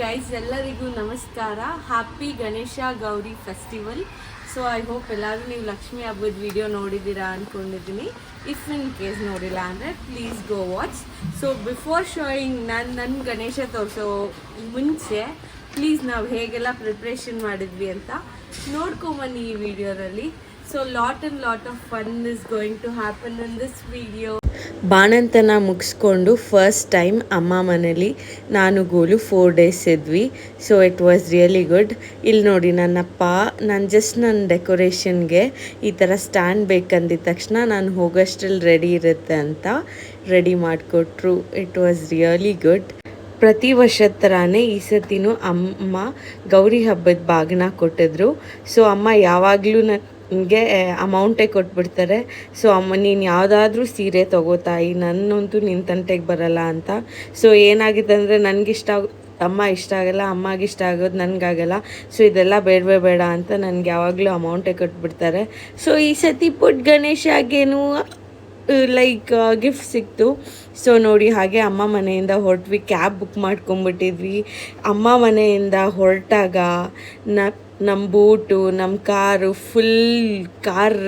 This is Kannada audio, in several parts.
ಗೈಸ್ ಎಲ್ಲರಿಗೂ ನಮಸ್ಕಾರ. Happy Ganesha Gauri festival so I hope ಎಲ್ಲರೂ ನೀವು ಲಕ್ಷ್ಮಿ ಹಬ್ಬದ ವಿಡಿಯೋ ನೋಡಿದ್ದೀರಾ ಅಂದ್ಕೊಂಡಿದ್ದೀನಿ ಇಫ್ ಇನ್ ಕೇಸ್ ನೋಡಿಲ್ಲ ಅಂದರೆ please go watch so before showing ನಾನು ನನ್ನ ಗಣೇಶ ತೋರಿಸೋ ಮುಂಚೆ ಪ್ಲೀಸ್ ನಾವು ಹೇಗೆಲ್ಲ ಪ್ರಿಪ್ರೇಷನ್ ಮಾಡಿದ್ವಿ ಅಂತ ನೋಡ್ಕೊಂಬನ್ನಿ ಈ ವಿಡಿಯೋದಲ್ಲಿ so lot and lot of fun is going to happen in this video ಬಾಣಂತನ ಮುಗಿಸ್ಕೊಂಡು ಫಸ್ಟ್ ಟೈಮ್ ಅಮ್ಮ ಮನೇಲಿ ನಾನು ಗೋಲು ಫೋರ್ ಡೇಸ್ ಇದ್ವಿ. So it was really good ಇಲ್ಲಿ ನೋಡಿ ನನ್ನಪ್ಪ ನಾನು ಜಸ್ಟ್ ನನ್ನ ಡೆಕೋರೇಷನ್ಗೆ ಈ ಥರ ಸ್ಟ್ಯಾಂಡ್ ಬೇಕಂದಿದ್ದ ತಕ್ಷಣ ನಾನು ಹೋಗೋಷ್ಟ್ರಲ್ಲಿ ರೆಡಿ ಇರುತ್ತೆ ಅಂತ ರೆಡಿ ಮಾಡಿಕೊಟ್ರು. ಇಟ್ ವಾಸ್ ರಿಯಲಿ ಗುಡ್ ಪ್ರತಿ ವರ್ಷದ ಥರನೇ ಈ ಸತಿನೂ ಅಮ್ಮ ಗೌರಿ ಹಬ್ಬದ ಬಾಗಿನ ಕೊಟ್ಟಿದ್ರು. ಸೊ ಅಮ್ಮ ಯಾವಾಗಲೂ ನನಗೆ ಅಮೌಂಟೇ ಕೊಟ್ಬಿಡ್ತಾರೆ. ಸೊ ಅಮ್ಮ, ನೀನು ಯಾವುದಾದ್ರೂ ಸೀರೆ ತೊಗೋತಾಯಿ ನನ್ನಂತೂ ನಿನ್ನ ತಂಟೆಗೆ ಬರಲ್ಲ ಅಂತ. ಸೊ ಏನಾಗಿದೆ ಅಂದರೆ ನನಗಿಷ್ಟ ಅಮ್ಮ ಇಷ್ಟ ಆಗಲ್ಲ, ಅಮ್ಮಗೆ ಇಷ್ಟ ಆಗೋದು ನನಗಾಗಲ್ಲ. ಸೊ ಇದೆಲ್ಲ ಬೇಡವೇ ಬೇಡ ಅಂತ ನನಗೆ ಯಾವಾಗಲೂ ಅಮೌಂಟೇ ಕೊಟ್ಬಿಡ್ತಾರೆ. ಸೊ ಈ ಸತಿ ಪುಟ್ ಗಣೇಶಾಗೇನು ಲೈಕ್ ಗಿಫ್ಟ್ ಸಿಕ್ತು. ಸೊ ನೋಡಿ, ಹಾಗೆ ಅಮ್ಮ ಮನೆಯಿಂದ ಹೊರಟ್ವಿ ಕ್ಯಾಬ್ ಬುಕ್ ಮಾಡ್ಕೊಂಬಿಟ್ಟಿದ್ವಿ ಅಮ್ಮ ಮನೆಯಿಂದ ಹೊರಟಾಗ ನ ನಮ್ಮ ಬೋಟು ನಮ್ಮ ಕಾರು ಫುಲ್ ಕಾರ್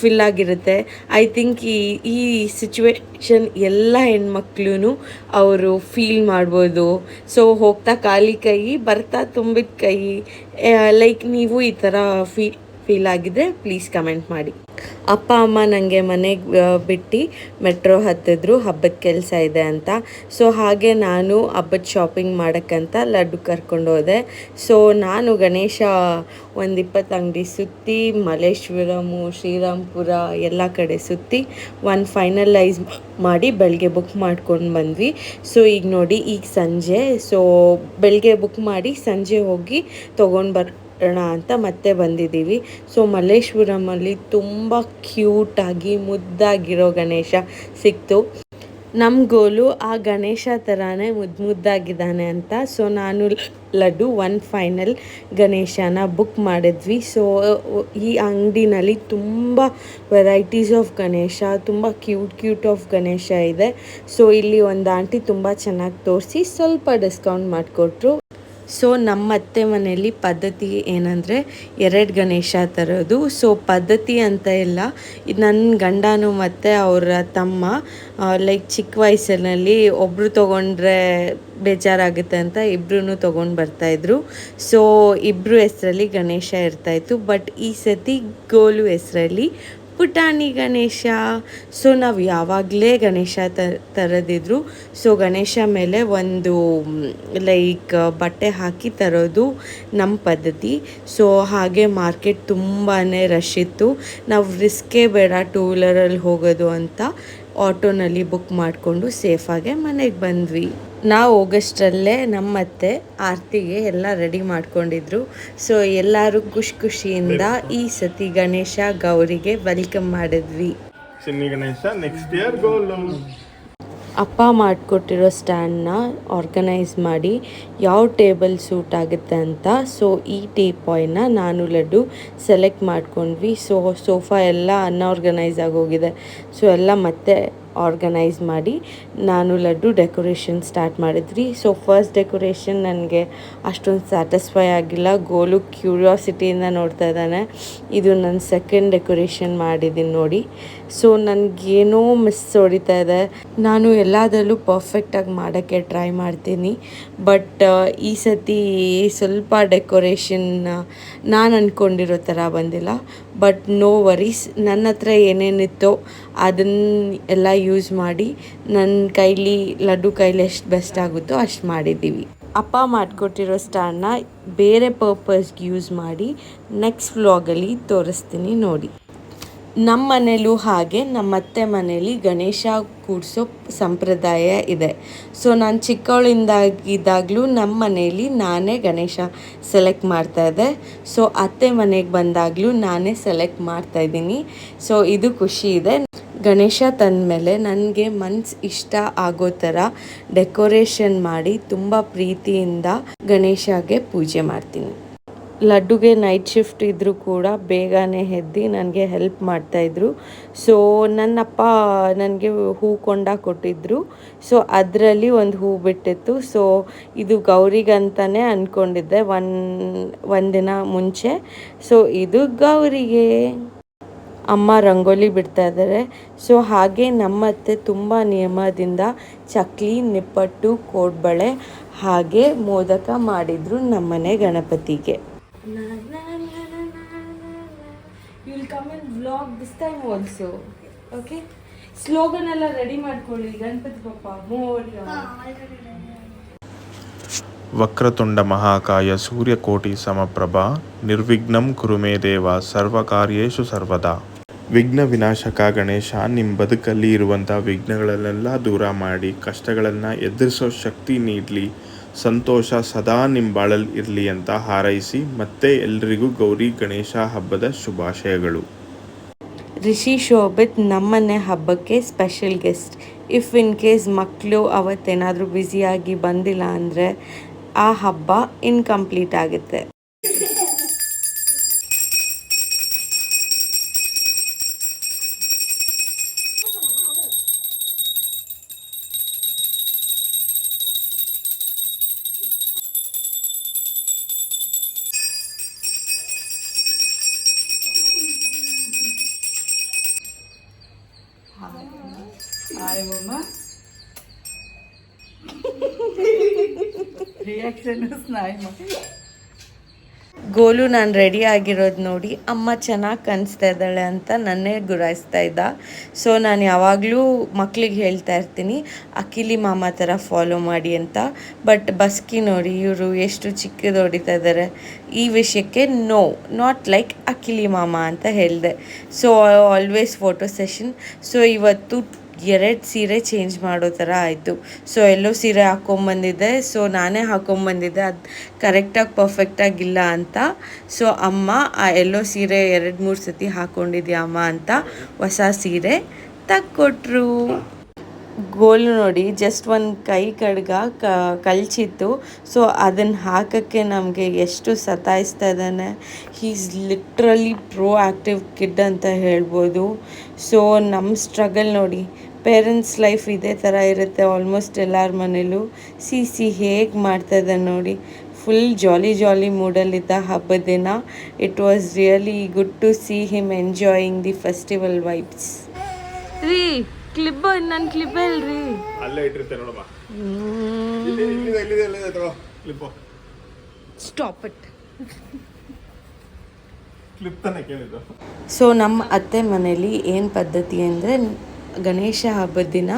ಫಿಲ್ ಆಗಿರುತ್ತೆ. ಐ ಥಿಂಕ್ ಈ ಈ ಸಿಚುವೇಶನ್ ಎಲ್ಲ ಹೆಣ್ಮಕ್ಳು ಅವರು ಫೀಲ್ ಮಾಡ್ಬೋದು. ಸೊ ಹೋಗ್ತಾ ಖಾಲಿ ಕೈ, ಬರ್ತಾ ತುಂಬಿದ ಕೈ ಲೈಕ್ ನೀವು ಈ ಥರ ಫೀಲ್ ಫೀಲ್ ಆಗಿದ್ರೆ ಪ್ಲೀಸ್ ಕಮೆಂಟ್ ಮಾಡಿ. ಅಪ್ಪ, ಅಮ್ಮ ನನಗೆ ಮನೆಗೆ ಬಿಟ್ಟು ಮೆಟ್ರೋ ಹತ್ತಿದ್ರು, ಹಬ್ಬದ ಕೆಲಸ ಇದೆ ಅಂತ. ಸೊ ಹಾಗೆ ನಾನು ಹಬ್ಬದ ಶಾಪಿಂಗ್ ಮಾಡೋಕ್ಕಂತ ಲಡ್ಡು ಕರ್ಕೊಂಡು ಹೋದೆ. ಸೊ ನಾನು ಗಣೇಶ ಒಂದು ಇಪ್ಪತ್ತು ಅಂಗಡಿ ಸುತ್ತಿ ಮಲ್ಲೇಶ್ವರಮು ಶ್ರೀರಾಮ್ಪುರ ಎಲ್ಲ ಕಡೆ ಸುತ್ತಿ ಒಂದು ಫೈನಲೈಸ್ ಮಾಡಿ ಬೆಳಗ್ಗೆ ಬುಕ್ ಮಾಡ್ಕೊಂಡು ಬಂದ್ವಿ. ಸೊ ಈಗ ನೋಡಿ, ಈಗ ಸಂಜೆ. ಸೊ ಬೆಳಗ್ಗೆ ಬುಕ್ ಮಾಡಿ ಸಂಜೆ ಹೋಗಿ ತೊಗೊಂಡು ಬರ್ ಅಂತ ಮತ್ತೆ ಬಂದಿದ್ದೀವಿ. ಸೊ ಮಲ್ಲೇಶ್ವರಮಲ್ಲಿ ತುಂಬ ಕ್ಯೂಟಾಗಿ ಮುದ್ದಾಗಿರೋ ಗಣೇಶ ಸಿಕ್ತು. ನಮ್ಮ ಗೋಲು ಆ ಗಣೇಶ ಥರನೇ ಮುದ್ದು ಮುದ್ದಾಗಿದ್ದಾನೆ ಅಂತ. ಸೊ ನಾನು ಲಡ್ಡು ಒನ್ ಫೈನಲ್ ಗಣೇಶನ ಬುಕ್ ಮಾಡಿದ್ವಿ. ಸೊ ಈ ಅಂಗಡಿನಲ್ಲಿ ತುಂಬ ವೆರೈಟೀಸ್ ಆಫ್ ಗಣೇಶ, ತುಂಬ ಕ್ಯೂಟ್ ಕ್ಯೂಟ್ ಆಫ್ ಗಣೇಶ ಇದೆ. ಸೊ ಇಲ್ಲಿ ಒಂದು ಆಂಟಿ ತುಂಬ ಚೆನ್ನಾಗಿ ತೋರಿಸಿ ಸ್ವಲ್ಪ ಡಿಸ್ಕೌಂಟ್ ಮಾಡಿಕೊಟ್ರು. ಸೊ ನಮ್ಮ ಅತ್ತೆ ಮನೆಯಲ್ಲಿ ಪದ್ಧತಿ ಏನಂದರೆ ಎರಡು ಗಣೇಶ ತರೋದು. ಸೊ ಪದ್ಧತಿ ಅಂತ ಇಲ್ಲ. ಇದು ನನ್ನ ಗಂಡನು ಮತ್ತು ಅವರ ತಮ್ಮ ಲೈಕ್ ಚಿಕ್ಕ ವಯಸ್ಸಿನಲ್ಲಿ ಒಬ್ಬರು ತೊಗೊಂಡ್ರೆ ಬೇಜಾರಾಗುತ್ತೆ ಅಂತ ಇಬ್ಬರೂ ತೊಗೊಂಡು ಬರ್ತಾಯಿದ್ರು ಸೊ ಇಬ್ಬರು ಹೆಸರಲ್ಲಿ ಗಣೇಶ ಇರ್ತಾಯಿತ್ತು ಬಟ್ ಈ ಸತಿ ಗೋಲು ಹೆಸರಲ್ಲಿ ಪುಟಾಣಿ ಗಣೇಶ. ಸೊ ನಾವು ಯಾವಾಗಲೇ ಗಣೇಶ ತರದಿದ್ರು ಸೊ ಗಣೇಶ ಮೇಲೆ ಒಂದು ಲೈಕ್ ಬಟ್ಟೆ ಹಾಕಿ ತರೋದು ನಮ್ಮ ಪದ್ಧತಿ. ಸೊ ಹಾಗೆ ಮಾರ್ಕೆಟ್ ತುಂಬಾ ರಶ್ ಇತ್ತು. ನಾವು ರಿಸ್ಕೇ ಬೇಡ ಟೂ ವೀಲರಲ್ಲಿ ಹೋಗೋದು ಅಂತ ಆಟೋನಲ್ಲಿ ಬುಕ್ ಮಾಡಿಕೊಂಡು ಸೇಫಾಗೆ ಮನೆಗೆ ಬಂದ್ವಿ. ನಾವು ಹೋಗೋಷ್ಟರಲ್ಲೇ ನಮ್ಮತ್ತೆ ಆರತಿಗೆ ಎಲ್ಲ ರೆಡಿ ಮಾಡ್ಕೊಂಡಿದ್ರು. ಸೊ ಎಲ್ಲರೂ ಖುಷಿ ಖುಷಿಯಿಂದ ಈ ಸತಿ ಗಣೇಶ ಗೌರಿಗೆ ವೆಲ್ಕಮ್ ಮಾಡಿದ್ವಿ. ಗಣೇಶ ನೆಕ್ಸ್ಟ್ ಇಯರ್ ಗೋಲು ಅಪ್ಪ ಮಾಡಿಕೊಟ್ಟಿರೋ ಸ್ಟ್ಯಾಂಡ್ನ ಆರ್ಗನೈಸ್ ಮಾಡಿ ಯಾವ ಟೇಬಲ್ ಸೂಟ್ ಆಗುತ್ತೆ ಅಂತ ಸೊ ಈ ಟೀ ಪಾಯ್ನ ನಾನು ಲಡ್ಡು ಸೆಲೆಕ್ಟ್ ಮಾಡ್ಕೊಂಡ್ವಿ. ಸೊ ಸೋಫಾ ಎಲ್ಲ ಅನ್ಆರ್ಗನೈಸ್ ಆಗೋಗಿದೆ ಸೊ ಎಲ್ಲ ಮತ್ತೆ ಆರ್ಗನೈಸ್ ಮಾಡಿ ನಾನು ಲಡ್ಡು ಡೆಕೋರೇಷನ್ ಸ್ಟಾರ್ಟ್ ಮಾಡಿದ್ರಿ. ಸೊ ಫಸ್ಟ್ ಡೆಕೋರೇಷನ್ ನನಗೆ ಅಷ್ಟೊಂದು ಸ್ಯಾಟಿಸ್ಫೈ ಆಗಿಲ್ಲ. ಗೋಲು ಕ್ಯೂರಿಯಾಸಿಟಿಯಿಂದ ನೋಡ್ತಾ ಇದ್ದಾನೆ. ಇದು ನನ್ನ ಸೆಕೆಂಡ್ ಡೆಕೋರೇಷನ್ ಮಾಡಿದ್ದೀನಿ ನೋಡಿ. ಸೊ ನನಗೇನೋ ಮಿಸ್ ಹೊಡಿತಾ ಇದೆ. ನಾನು ಎಲ್ಲದರಲ್ಲೂ ಪರ್ಫೆಕ್ಟಾಗಿ ಮಾಡೋಕ್ಕೆ ಟ್ರೈ ಮಾಡ್ತೀನಿ. ಬಟ್ ಈ ಸತಿ ಸ್ವಲ್ಪ ಡೆಕೋರೇಷನ್ ನಾನು ಅಂದ್ಕೊಂಡಿರೋ ಥರ ಬಂದಿಲ್ಲ. ಬಟ್ ನೋ ವರೀಸ್ ನನ್ನ ಹತ್ರ ಏನೇನಿತ್ತೋ ಅದನ್ನ ಎಲ್ಲ ಯೂಸ್ ಮಾಡಿ ನನ್ನ ಕೈಲಿ ಲಡ್ಡು ಕೈಲಿ ಎಷ್ಟು ಬೆಸ್ಟ್ ಆಗುತ್ತೋ ಅಷ್ಟು ಮಾಡಿದ್ದೀವಿ. ಅಪ್ಪ ಮಾಡಿಕೊಟ್ಟಿರೋ ಸ್ಟಾರ್ನ ಬೇರೆ ಪರ್ಪಸ್ಗೆ ಯೂಸ್ ಮಾಡಿ ನೆಕ್ಸ್ಟ್ ವ್ಲಾಗಲ್ಲಿ ತೋರಿಸ್ತೀನಿ ನೋಡಿ. ನಮ್ಮ ಮನೇಲೂ ಹಾಗೆ ನಮ್ಮ ಅತ್ತೆ ಮನೇಲಿ ಗಣೇಶ ಕೂಡಿಸೋ ಸಂಪ್ರದಾಯ ಇದೆ. ಸೊ ನಾನು ಚಿಕ್ಕವಳಿಂದಾಗಿದ್ದಾಗಲೂ ನಮ್ಮ ಮನೇಲಿ ನಾನೇ ಗಣೇಶ ಸೆಲೆಕ್ಟ್ ಮಾಡ್ತಾ ಇದ್ದೆ. ಸೊ ಅತ್ತೆ ಮನೆಗೆ ಬಂದಾಗಲೂ ನಾನೇ ಸೆಲೆಕ್ಟ್ ಮಾಡ್ತಾ ಇದ್ದೀನಿ. ಸೊ ಇದು ಖುಷಿ ಇದೆ. ಗಣೇಶ ತಂದಮೇಲೆ ನನಗೆ ಮನ್ಸು ಇಷ್ಟ ಆಗೋ ಥರ ಡೆಕೋರೇಷನ್ ಮಾಡಿ ತುಂಬ ಪ್ರೀತಿಯಿಂದ ಗಣೇಶಗೆ ಪೂಜೆ ಮಾಡ್ತೀನಿ. ಲಡ್ಡುಗೆ ನೈಟ್ ಶಿಫ್ಟ್ ಇದ್ದರೂ ಕೂಡ ಬೇಗನೆ ಎದ್ದು ನನಗೆ ಹೆಲ್ಪ್ ಮಾಡ್ತಾಯಿದ್ರು ಸೊ ನನ್ನಪ್ಪ ನನಗೆ ಹೂ ಕೊಂಡ ಕೊಟ್ಟಿದ್ದರು ಸೊ ಅದರಲ್ಲಿ ಒಂದು ಹೂ ಬಿಟ್ಟಿತ್ತು. ಸೊ ಇದು ಗೌರಿಗಂತಲೇ ಅಂದ್ಕೊಂಡಿದ್ದೆ ಒನ್, ಒಂದಿನ ಮುಂಚೆ. ಸೊ ಇದು ಗೌರಿಗೆ. ಅಮ್ಮ ರಂಗೋಲಿ ಬಿಡ್ತಾ ಇದ್ದಾರೆ. ಸೊ ಹಾಗೆ ನಮ್ಮತ್ತೆ ತುಂಬ ನಿಯಮದಿಂದ ಚಕ್ಲಿ ನಿಪ್ಪಟ್ಟು ಕೋಡ್ಬಳೆ ಹಾಗೆ ಮೋದಕ ಮಾಡಿದ್ರು ನಮ್ಮನೆ ಗಣಪತಿಗೆ. ಓಕೆ ಸ್ಲೋಗನ್ ಎಲ್ಲ ರೆಡಿ ಮಾಡ್ಕೊಳ್ಳಿ ಗಣಪತಿ ವಕ್ರತುಂಡ ಮಹಾಕಾಯ ಸೂರ್ಯಕೋಟಿ ಸಮಪ್ರಭಾ ನಿರ್ವಿಘ್ನಂ ಕುರುಮೇ ದೇವ ಸರ್ವಕಾರ್ಯೇಷು ಸರ್ವದಾ. ವಿಘ್ನ ವಿನಾಶಕ ಗಣೇಶ ನಿಮ್ಮ ಬದುಕಲ್ಲಿ ಇರುವಂಥ ವಿಘ್ನಗಳನ್ನೆಲ್ಲ ದೂರ ಮಾಡಿ, ಕಷ್ಟಗಳನ್ನು ಎದುರಿಸೋ ಶಕ್ತಿ ನೀಡಲಿ, ಸಂತೋಷ ಸದಾ ನಿಮ್ಮ ಬಾಳಲ್ಲಿ ಇರಲಿ ಅಂತ ಹಾರೈಸಿ, ಮತ್ತೆ ಎಲ್ರಿಗೂ ಗೌರಿ ಗಣೇಶ ಹಬ್ಬದ ಶುಭಾಶಯಗಳು. ರಿಷಿ ಶೋಭಿತ್ ನಮ್ಮನೆ ಹಬ್ಬಕ್ಕೆ special guest if in case ಮಕ್ಕಳು ಅವತ್ತೇನಾದರೂ ಬ್ಯುಸಿಯಾಗಿ ಬಂದಿಲ್ಲ ಅಂದರೆ, ಆ ಹಬ್ಬ ಇನ್ಕಂಪ್ಲೀಟ್ ಆಗುತ್ತೆ. ಗೋಲು ನಾನು ರೆಡಿ ಆಗಿರೋದು ನೋಡಿ, ಅಮ್ಮ ಚೆನ್ನಾಗಿ ಕಾಣಿಸ್ತಾ ಇದ್ದಾಳೆ ಅಂತ ನನ್ನೇ ಗುರಾಯಿಸ್ತಾ ಇದ್ದ. ಸೊ ನಾನು ಯಾವಾಗಲೂ ಮಕ್ಕಳಿಗೆ ಹೇಳ್ತಾ ಇರ್ತೀನಿ, ಅಕಿಲಿ ಮಾಮ ಥರ ಫಾಲೋ ಮಾಡಿ ಅಂತ. ಬಟ್ ಬಸ್ಕಿ ನೋಡಿ, ಇವರು ಎಷ್ಟು ಚಿಕ್ಕದು ಹೊಡಿತಾ ಇದ್ದಾರೆ ಈ ವಿಷಯಕ್ಕೆ ನೋ ನಾಟ್ ಲೈಕ್ ಅಕಿಲಿ ಮಾಮ ಅಂತ ಹೇಳಿದೆ. So always photo session so ಇವತ್ತು ಎರಡು ಸೀರೆ ಚೇಂಜ್ ಮಾಡೋ ಥರ ಆಯಿತು. ಸೊ ಎಲ್ಲೋ ಸೀರೆ ಹಾಕ್ಕೊಂಬಂದಿದ್ದೆ ಸೊ ನಾನೇ ಹಾಕೊಂಬಂದಿದ್ದೆ. ಅದು ಕರೆಕ್ಟಾಗಿ ಪರ್ಫೆಕ್ಟಾಗಿಲ್ಲ ಅಂತ. ಸೊ ಅಮ್ಮ, ಆ ಎಲ್ಲೋ ಸೀರೆ ಎರಡು ಮೂರು ಸತಿ ಹಾಕ್ಕೊಂಡಿದ್ಯಾ ಅಮ್ಮ ಅಂತ ಹೊಸ ಸೀರೆ ತಕ್ಕೊಟ್ರು. ಗೋಲು ನೋಡಿ ಜಸ್ಟ್ ಒಂದು ಕೈ ಕಡ್ಗ ಕ, ಕಲ್ಚಿತ್ತು. ಸೊ ಅದನ್ನು ಹಾಕೋಕ್ಕೆ ನಮಗೆ ಎಷ್ಟು ಸತಾಯಿಸ್ತಾ ಇದ್ದಾನೆ. He's literally proactive kid ಅಂತ ಹೇಳ್ಬೋದು. ಸೊ ನಮ್ಮ ಸ್ಟ್ರಗಲ್ ನೋಡಿ ಪೇರೆಂಟ್ಸ್ ಲೈಫ್ ಇದೇ ಥರ ಇರುತ್ತೆ ಆಲ್ಮೋಸ್ಟ್ ಎಲ್ಲರ ಮನೇಲೂ. ಸಿ ಸಿ ಹೇಗೆ ಮಾಡ್ತಾ ಇದ್ದಾನೆ ನೋಡಿ ಫುಲ್ ಜಾಲಿ ಜಾಲಿ ಮೂಡಲ್ಲಿದ್ದ ಹಬ್ಬದ ದಿನ. It was really good to see him enjoying the festival vibes ರೀ ಕ್ಲಿಪ್ ನನ್ನ ಕ್ಲಿಪ್ ಹೇಳ್ರಿ. ಅಲ್ಲೇ ಇಟ್ಟಿರ್ತೆ ನೋಡಮ್ಮ. ಸ್ಟಾಪ್ ಇಟ್ ಕ್ಲಿಪ್ ತಾನೇ ಕೇಳಿದ್ದು. ಸೊ ನಮ್ಮ ಅತ್ತೆ ಮನೇಲಿ ಏನು ಪದ್ಧತಿ ಅಂದರೆ ಗಣೇಶ ಹಬ್ಬದ ದಿನ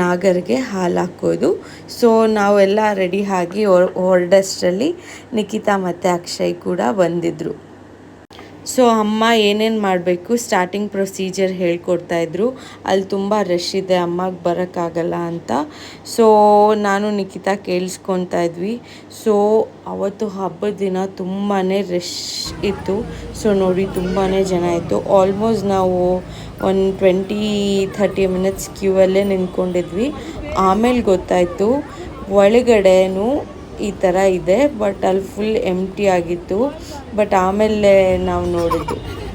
ನಾಗರಿಗೆ ಹಾಲು ಹಾಕೋದು. ಸೊ ನಾವೆಲ್ಲ ರೆಡಿ ಆಗಿ ಹೊರಡಷ್ಟರಲ್ಲಿ ನಿಖಿತಾ ಮತ್ತು ಅಕ್ಷಯ್ ಕೂಡ ಬಂದಿದ್ದರು ಸೊ ಅಮ್ಮ ಏನೇನು ಮಾಡಬೇಕು ಸ್ಟಾರ್ಟಿಂಗ್ ಪ್ರೊಸೀಜರ್ ಹೇಳ್ಕೊಡ್ತಾಯಿದ್ರು ಅಲ್ಲಿ ತುಂಬ ರಶ್ ಇದೆ, ಅಮ್ಮಗೆ ಬರೋಕ್ಕಾಗಲ್ಲ ಅಂತ. ಸೊ ನಾನು ನಿಖಿತಾ ಕೇಳಿಸ್ಕೊತಾ ಇದ್ವಿ. ಸೊ ಅವತ್ತು ಹಬ್ಬದ ದಿನ ತುಂಬಾ ರಶ್ ಇತ್ತು. ಸೊ ನೋಡಿ ತುಂಬಾ ಜನ ಇತ್ತು. ಆಲ್ಮೋಸ್ಟ್ ನಾವು ಒಂದು ಟ್ವೆಂಟಿ ಥರ್ಟಿ ಮಿನಿಟ್ಸ್ ಕ್ಯೂ ಅಲ್ಲೇ ನಿಂತ್ಕೊಂಡಿದ್ವಿ. ಆಮೇಲೆ ಗೊತ್ತಾಯಿತು, ಒಳಗಡೆನೂ ಈ ಥರ ಇದೆ ಬಟ್ ಅಲ್ಲಿ ಫುಲ್ ಎಂಟಿ ಆಗಿತ್ತು. ಬಟ್ ಆಮೇಲೆ ನಾವು ನೋಡಿದ್ದು.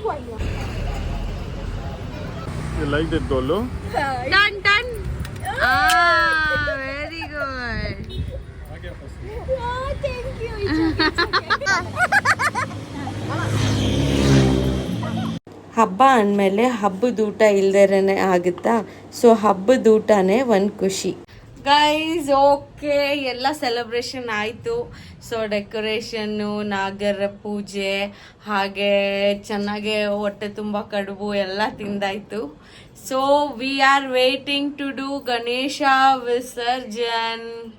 Bad like you dolo? Done, done. Done done Ah, very good Oh, thank you. It's okay. It's okay. ಹಬ್ಬ ಅಂದಮೇಲೆ ಹಬ್ಬದ ಊಟ ಇಲ್ದೇನೆ ಆಗುತ್ತಾ ಸೊ ಹಬ್ಬದ ಊಟನೇ ಒಂದು ಖುಷಿ ಗೈಸ್ ಓಕೆ ಎಲ್ಲ ಸೆಲೆಬ್ರೇಷನ್ ಆಯಿತು ಸೊ ಡೆಕೋರೇಷನ್ನು ನಾಗರ ಪೂಜೆ, ಹಾಗೆ ಚೆನ್ನಾಗೆ ಹೊಟ್ಟೆ ತುಂಬ ಕಡುಬು ಎಲ್ಲ ತಿಂದಾಯ್ತು. So we are waiting to do Ganesha visarjan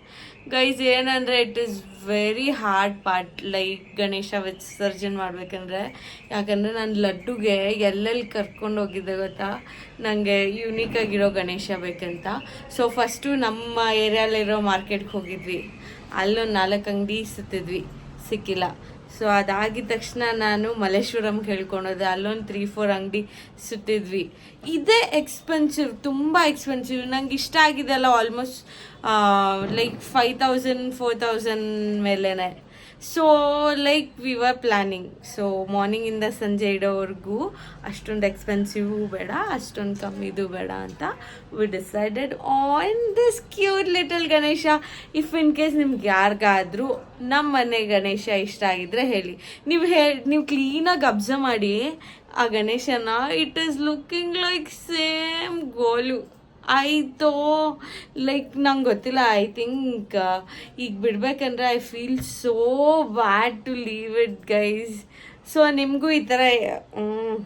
guys ಏನಂದರೆ it is very hard part like Ganesha visarjan ಮಾಡ್ಬೇಕಂದ್ರೆ. ಯಾಕಂದರೆ, ನಾನು ಲಡ್ಡುಗೆ ಎಲ್ಲೆಲ್ಲಿ ಕರ್ಕೊಂಡು ಹೋಗಿದ್ದೆ ಗೊತ್ತಾ? ನನಗೆ ಯುನೀಕ್ ಆಗಿರೋ ಗಣೇಶ ಬೇಕಂತ. ಸೊ ಫಸ್ಟು ನಮ್ಮ ಏರಿಯಲ್ಲಿರೋ ಮಾರ್ಕೆಟ್ಗೆ ಹೋಗಿದ್ವಿ. ಅಲ್ಲೊಂದು ನಾಲ್ಕು ಅಂಗಡಿ ಸುತ್ತಿದ್ವಿ ಸಿಕ್ಕಿಲ್ಲ. ಸೊ ಅದಾಗಿದ ತಕ್ಷಣ ನಾನು ಮಲ್ಲೇಶ್ವರಂ ಹೇಳ್ಕೊಳೋದೆ ಅಲ್ಲೊಂದು ತ್ರೀ ಫೋರ್ ಅಂಗಡಿ ಸುತ್ತಿದ್ವಿ. ಇದೇ ಎಕ್ಸ್ಪೆನ್ಸಿವ್ ತುಂಬ ಎಕ್ಸ್ಪೆನ್ಸಿವ್ ನಂಗೆ ಇಷ್ಟ ಆಗಿದೆಲ್ಲ almost like five thousand four thousand ಮೇಲೇನೆ. So like we were planning so ಮಾರ್ನಿಂಗಿಂದ ಸಂಜೆ ಇಡೋವರೆಗೂ ಅಷ್ಟೊಂದು ಎಕ್ಸ್ಪೆನ್ಸಿವ್ ಬೇಡ, ಅಷ್ಟೊಂದು ಕಮ್ಮಿದು ಬೇಡ ಅಂತ we decided on this cute little Ganesha. If in case ನಿಮ್ಗೆ ಯಾರಿಗಾದ್ರೂ ನಮ್ಮ ಮನೆ ಗಣೇಶ ಇಷ್ಟ ಆಗಿದ್ರೆ ಹೇಳಿ. ನೀವು ಹೇ, ನೀವು ಕ್ಲೀನಾಗಿ ಅಬ್ಸರ್ವ್ ಮಾಡಿ ಆ ಗಣೇಶನ it is looking like same goal. ಆಯಿತು? ಲೈಕ್ ನಂಗೆ ಗೊತ್ತಿಲ್ಲ. ಐ ಥಿಂಕ್ ಈಗ ಬಿಡ್ಬೇಕಂದ್ರೆ I feel so bad to leave it guys so ನಿಮಗೂ ಈ ಥರ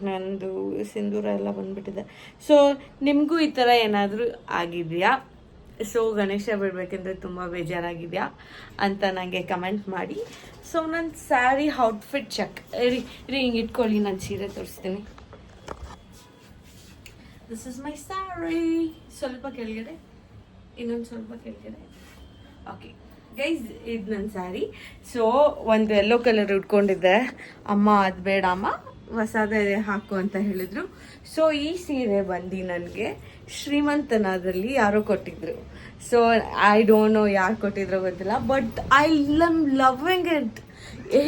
ನಂದು ಸಿಂಧೂರ ಎಲ್ಲ ಬಂದುಬಿಟ್ಟಿದೆ. ಸೊ ನಿಮಗೂ ಈ ಥರ ಏನಾದರೂ ಆಗಿದೆಯಾ? ಸೊ ಗಣೇಶ ಬಿಡ್ಬೇಕಂದ್ರೆ ತುಂಬ ಬೇಜಾರಾಗಿದೆಯಾ? ಅಂತ ನನಗೆ ಕಮೆಂಟ್ ಮಾಡಿ. ಸೊ ನನ್ನ ಸ್ಯಾರಿ ಔಟ್ಫಿಟ್ ಚೆಕ್ ರೀ ರೀ, ಹಿಂಗೆ ಇಟ್ಕೊಳ್ಳಿ, ನಾನು ಸೀರೆ ತೋರಿಸ್ತೀನಿ. ದಿಸ್ ಇಸ್ ಮೈ ಸ್ಯಾರಿ ಸ್ವಲ್ಪ ಕೆಳಗಡೆ, ಇನ್ನೊಂದು ಸ್ವಲ್ಪ ಕೆಳಗಡೆ. ಓಕೆ ಗೈಸ್ ಇದು ನನ್ನ ಸ್ಯಾರಿ ಸೊ ಒಂದು ಯೆಲ್ಲೋ ಕಲರ್ ಉಟ್ಕೊಂಡಿದ್ದೆ. ಅಮ್ಮ, ಅದು ಬೇಡ ಅಮ್ಮ ಹೊಸದೇ ಹಾಕು ಅಂತ ಹೇಳಿದ್ರು. ಸೊ ಈ ಸೀರೆ ಬಂದು ನನಗೆ ಶ್ರೀಮಂತನದಲ್ಲಿ ಯಾರೋ ಕೊಟ್ಟಿದ್ರು. ಸೊ ಐ ಡೋಂಟ್ ನೋ ಯಾರು ಕೊಟ್ಟಿದ್ರೋ ಗೊತ್ತಿಲ್ಲ but I am loving it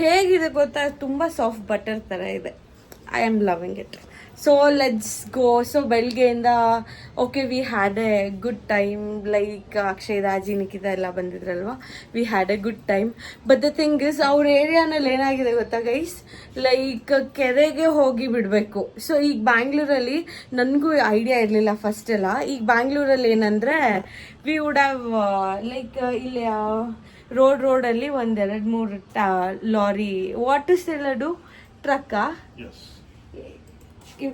ಹೇಗಿದೆ ಗೊತ್ತಾ? ತುಂಬ ಸಾಫ್ಟ್ ಬಟರ್ ಥರ ಇದೆ. I am loving it so let's go so ಬೆಳಗ್ಗೆಯಿಂದ okay we had a good time like Akshay Raji Nikhita ಎಲ್ಲ ಬಂದಿದ್ರಲ್ವ? We had a good time but the thing is ಅವ್ರ ಏರಿಯಾನಲ್ಲಿ ಏನಾಗಿದೆ ಗೊತ್ತಾ ಗೈಸ್ ಲೈಕ್ ಕೆರೆಗೆ ಹೋಗಿ ಬಿಡಬೇಕು. ಸೊ ಈಗ ಬ್ಯಾಂಗ್ಳೂರಲ್ಲಿ ನನಗೂ ಐಡಿಯಾ ಇರಲಿಲ್ಲ ಫಸ್ಟ್ ಎಲ್ಲ. ಈಗ ಬ್ಯಾಂಗ್ಳೂರಲ್ಲಿ ಏನಂದರೆ ವಿ ವುಡ್ ಹ್ಯಾವ್ ಲೈಕ್ ಇಲ್ಲಿ ರೋಡ್ ರೋಡಲ್ಲಿ ಒಂದೆರಡು ಮೂರು ಲಾರಿ ವಾಟ್ ಇಸ್ ಎಲ್ಲಡು ಟ್ರಕ್ಕಾ ಯು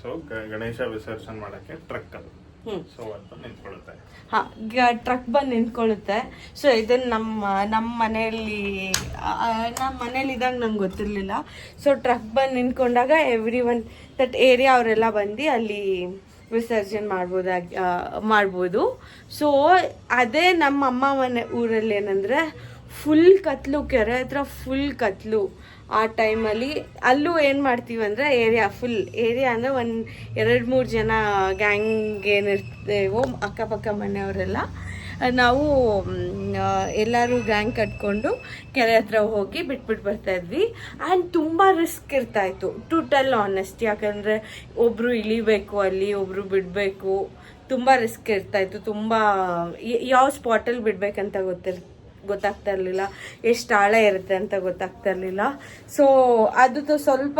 ಸೊ ಗಣೇಶ ವಿಸರ್ಜನೆ ಮಾಡಕ್ಕೆ ಟ್ರಕ್ ಅದು. ಸೊ ನಿಂತ್ಕೊಳ್ಳುತ್ತೆ. ಹಾ ಟ್ರಕ್ ಬಂದು ನಿಂತ್ಕೊಳ್ಳುತ್ತೆ. ಸೊ ಇದನ್ನ ನಮ್ಮ ನಮ್ಮ ಮನೆಯಲ್ಲಿ ನಮ್ಮ ಮನೇಲಿ ಇದ್ದಾಗ ನಂಗೆ ಗೊತ್ತಿರಲಿಲ್ಲ. ಸೊ ಟ್ರಕ್ ಬಂದು ನಿಂತ್ಕೊಂಡಾಗ ಎವ್ರಿ ಒನ್ ದಟ್ ಏರಿಯಾ ಅವರೆಲ್ಲ ಬಂದು ಅಲ್ಲಿ ವಿಸರ್ಜನೆ ಮಾಡ್ಬೋದಾಗಿ ಮಾಡ್ಬೋದು. ಸೊ ಅದೇ ನಮ್ಮ ಅಮ್ಮ ಮನೆ ಊರಲ್ಲಿ ಏನಂದರೆ ಫುಲ್ ಕತ್ಲು ಕೆರೆ ಹತ್ರ ಫುಲ್ ಕತ್ಲು. ಆ ಟೈಮಲ್ಲಿ ಅಲ್ಲೂ ಏನು ಮಾಡ್ತೀವಿ ಅಂದರೆ ಏರಿಯಾ ಫುಲ್ ಏರಿಯಾ ಅಂದರೆ ಒಂದು ಎರಡು ಮೂರು ಜನ ಗ್ಯಾಂಗ್ ಏನಿರ್ತೇವೋ ಅಕ್ಕಪಕ್ಕ ಮನೆಯವರೆಲ್ಲ, ನಾವು ಎಲ್ಲರೂ ಗ್ಯಾಂಗ್ ಕಟ್ಕೊಂಡು ಕೆರೆ ಹತ್ರ ಹೋಗಿ ಬಿಟ್ಬಿಟ್ಟು ಬರ್ತಾ ಇದ್ವಿ. ಆ್ಯಂಡ್ ತುಂಬ ರಿಸ್ಕ್ ಇರ್ತಾಯಿತ್ತು. ಟು ಟೆಲ್ ಆನೆಸ್ಟ್ ಯಾಕಂದರೆ ಒಬ್ಬರು ಇಳಿಬೇಕು ಅಲ್ಲಿ ಒಬ್ಬರು ಬಿಡಬೇಕು. ತುಂಬ ರಿಸ್ಕ್ ಇರ್ತಾಯಿತ್ತು. ತುಂಬ, ಯಾವ ಸ್ಪಾಟಲ್ಲಿ ಬಿಡಬೇಕಂತ ಗೊತ್ತಿರ್ ಗೊತ್ತಾಗ್ತಾ ಇರಲಿಲ್ಲ ಎಷ್ಟು ಆಳ ಇರುತ್ತೆ ಅಂತ ಗೊತ್ತಾಗ್ತಾ ಇರಲಿಲ್ಲ ಸೊ ಅದು ಸ್ವಲ್ಪ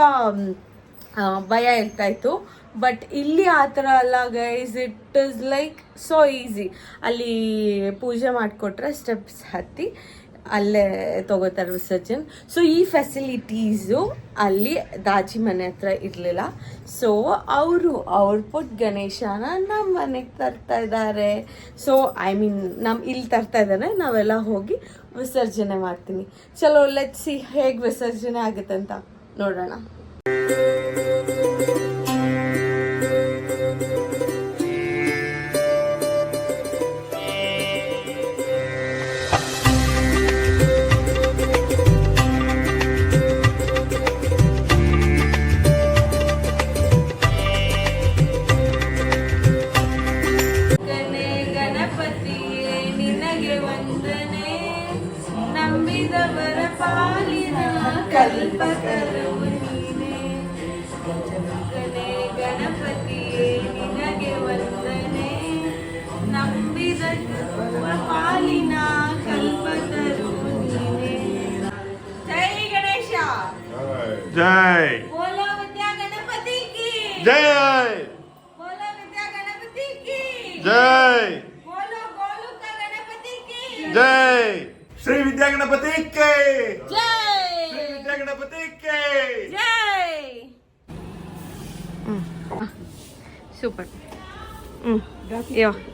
ಭಯ ಇರ್ತಾ ಇರ್ತಾಯಿತ್ತು. ಬಟ್ ಇಲ್ಲಿ ಆ ಥರ ಅಲ್ಲ guys it is like so easy ಅಲ್ಲಿ ಪೂಜೆ ಮಾಡಿಕೊಟ್ರೆ ಸ್ಟೆಪ್ಸ್ ಹತ್ತಿ ಅಲ್ಲೇ ತಗೋತಾರೆ ವಿಸರ್ಜನ್ ಸೊ ಈ ಫೆಸಿಲಿಟೀಸು ಅಲ್ಲಿ ದಾಜಿ ಮನೆ ಹತ್ರ ಇರಲಿಲ್ಲ. ಸೊ ಅವರು, ಅವ್ರ ಪುಟ್ ಗಣೇಶನ ನಮ್ಮ ಮನೆಗೆ ತರ್ತಾ ಇದ್ದಾರೆ ಸೊ ಐ ಮೀನ್ ನಮ್ಮ ಇಲ್ಲಿ ತರ್ತಾ ಇದ್ದಾರೆ ನಾವೆಲ್ಲ ಹೋಗಿ ವಿಸರ್ಜನೆ ಮಾಡ್ತೀನಿ. ಚಲೋ ಲೆಟ್ ಸಿ ಹೇಗೆ ವಿಸರ್ಜನೆ ಆಗುತ್ತೆ ಅಂತ ನೋಡೋಣ. जय बोलो विद्या गणपति की। जय। बोलो विद्या गणपति की। जय। बोलो गोलुका गणपति की। जय। श्री विद्या गणपति के। जय। श्री विद्या गणपति के। जय। हम्म. हम्म. सुपर. Mm.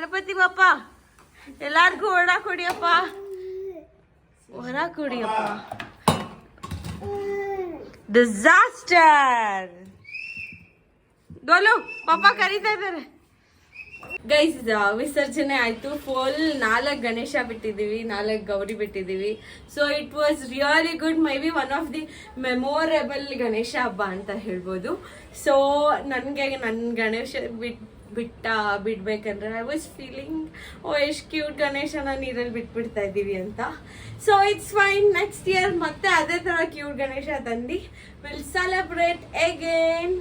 ಗಣಪತಿ ಬಪ್ಪ ಎಲ್ಲಾರ್ಗೂ ಹೊರ ಕೊಡಿಯಪ್ಪ. ಹೊರ ಕೊಡಿಯಪ್ಪ. ಡಿಸಾಸ್ಟರ್ ಡೋಲು, ಪಾಪ ಕರೀತಾ ಇದ್ದಾರೆ. ಗೈಸ್ ವಿಸರ್ಜನೆ ಆಯ್ತು. ಫುಲ್ ನಾಲ್ಕು ಗಣೇಶ ಬಿಟ್ಟಿದ್ದೀವಿ, ನಾಲ್ಕು Gauri ಬಿಟ್ಟಿದ್ದೀವಿ. So it was really good maybe one of the memorable Ganesha ಹಬ್ಬ ಅಂತ ಹೇಳ್ಬೋದು. ಸೊ ನನಗೆ ನನ್ನ ಗಣೇಶ ಬಿಟ್ ಬಿಟ್ಟ ಬಿಡ್ಬೇಕಂದ್ರೆ ಐ ವಾಸ್ ಫೀಲಿಂಗ್ ಓ ಎಷ್ಟು ಕ್ಯೂಟ್ ಗಣೇಶನ ನೀರಲ್ಲಿ ಬಿಟ್ಬಿಡ್ತಾ ಇದ್ದೀವಿ ಅಂತ. So it's fine next year ಮತ್ತೆ ಅದೇ ಥರ ಕ್ಯೂಟ್ ಗಣೇಶ ತಂದು will celebrate again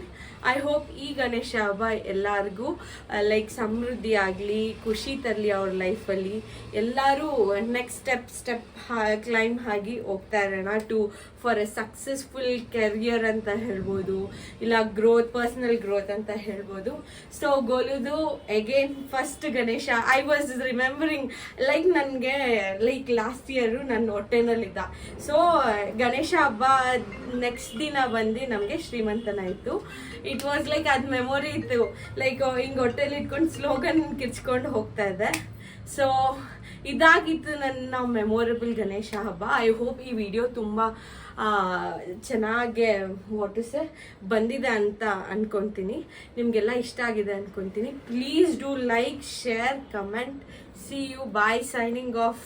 I hope ಈ ಗಣೇಶ ಹಬ್ಬ ಎಲ್ಲರಿಗೂ ಲೈಕ್ ಸಮೃದ್ಧಿ ಆಗಲಿ, ಖುಷಿ ತರಲಿ ಅವ್ರ ಲೈಫಲ್ಲಿ ಎಲ್ಲರೂ ನೆಕ್ಸ್ಟ್ ಸ್ಟೆಪ್ ಸ್ಟೆಪ್ ಕ್ಲೈಮ್ ಆಗಿ ಹೋಗ್ತಾ ಇರೋಣ to for a successful career ಅಂತ ಹೇಳ್ಬೋದು, ಇಲ್ಲ ಗ್ರೋತ್ ಪರ್ಸ್ನಲ್ ಗ್ರೋತ್ ಅಂತ ಹೇಳ್ಬೋದು. So ಗೋಲುದು again first Ganesha. I was remembering like ನನಗೆ ಲೈಕ್ ಲಾಸ್ಟ್ ಇಯರು ನನ್ನ ಹೊಟ್ಟೆನಲ್ಲಿದ್ದ. ಸೊ ಗಣೇಶ ಹಬ್ಬ ನೆಕ್ಸ್ಟ್ ದಿನ ಬಂದು ನಮಗೆ ಶ್ರೀಮಂತನಾಯಿತು. ಇಟ್ ವಾಸ್ ಲೈಕ್ ಅದು ಮೆಮೊರಿ ಇತ್ತು. ಲೈಕ್ ಹಿಂಗೆ ಹೊಟ್ಟೆಲಿ ಇಟ್ಕೊಂಡು ಸ್ಲೋಗನ್ ಕಿರ್ಚ್ಕೊಂಡು ಹೋಗ್ತಾ ಇದ್ದೆ. ಸೊ ಇದಾಗಿತ್ತು ನನ್ನ ಮೆಮೊರೇಬಲ್ ಗಣೇಶ ಹಬ್ಬ. ಐ ಹೋಪ್ ಈ ವಿಡಿಯೋ ತುಂಬ ಚೆನ್ನಾಗೆ ಸೆ ಬಂದಿದೆ ಅಂತ ಅನ್ಕೊತೀನಿ. ನಿಮಗೆಲ್ಲ ಇಷ್ಟ ಆಗಿದೆ ಅನ್ಕೊತೀನಿ. Please do like share comment see you bye signing off